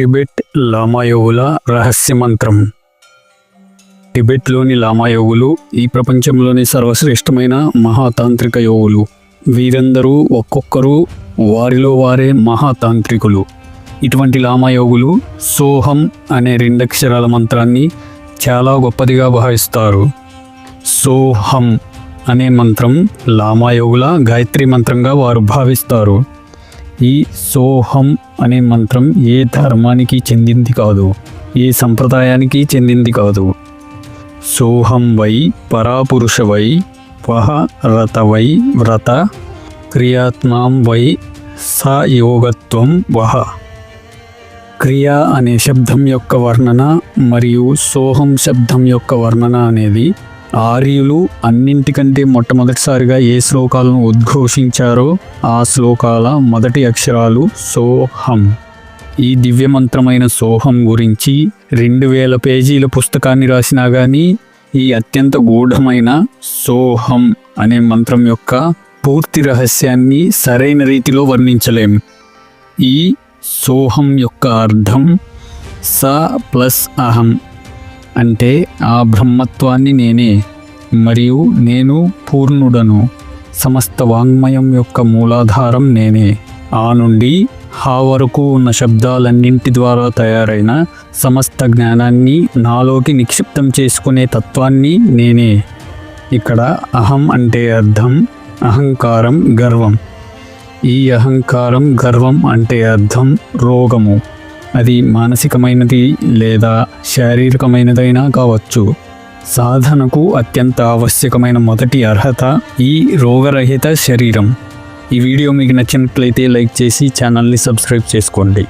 Tibet లామాయోగుల రహస్య మంత్రం టిబెట్లోని లామాయోగులు ఈ ప్రపంచంలోని సర్వశ్రేష్టమైన మహాతాంత్రిక యోగులు. వీరందరూ ఒక్కొక్కరు వారిలో వారే మహాతాంత్రికులు. ఇటువంటి లామాయోగులు సోహం అనే రెండక్షరాల మంత్రాన్ని చాలా గొప్పదిగా భావిస్తారు. సోహం అనే మంత్రం లామాయోగుల గాయత్రి మంత్రంగా వారు భావిస్తారు. ఈ సోహం అనే మంత్రం ఏ ధర్మానికి చెందింది కాదు ఏ సంప్రదాయానికి చెందింది కాదు. సోహం వై పరాపురుష వై వహ రత వై వ్రత క్రియాత్మాం వై స యోగత్వం వహ. క్రియ అనే శబ్దం యొక్క వర్ణన మరియు సోహం శబ్దం యొక్క వర్ణన అనేది ఆర్యులు అన్నింటికంటే మొట్టమొదటిసారిగా ఏ శ్లోకాలను ఉద్ఘోషించారో ఆ శ్లోకాల మొదటి అక్షరాలు సోహం. ఈ దివ్యమంత్రమైన సోహం గురించి రెండు వేల పేజీల పుస్తకాన్ని రాసినా కానీ ఈ అత్యంత గూఢమైన సోహం అనే మంత్రం యొక్క పూర్తి రహస్యాన్ని సరైన రీతిలో వర్ణించలేం. ఈ సోహం యొక్క అర్థం స ప్లస్ అహం. అంటే ఆ బ్రహ్మత్వాన్ని నేనే మరియు నేను పూర్ణుడను. సమస్త వాంగ్మయం యొక్క మూలాధారం నేనే. ఆ నుండి హా వరకు ఉన్న శబ్దాలన్నింటి ద్వారా తయారైన సమస్త జ్ఞానాన్ని నాలోకి నిక్షిప్తం చేసుకునే తత్వాన్ని నేనే. ఇక్కడ అహం అంటే అర్థం అహంకారం గర్వం. ఈ అహంకారం గర్వం అంటే అర్థం రోగము. అది మానసికమైనది లేదా శారీరకమైనదైనా కావచ్చు. సాధనకు అత్యంత ఆవశ్యకమైన మొదటి అర్హత ఈ రోగరహిత శరీరం. ఈ వీడియో మీకు నచ్చినట్లయితే లైక్ చేసి ఛానల్ని సబ్స్క్రైబ్ చేసుకోండి.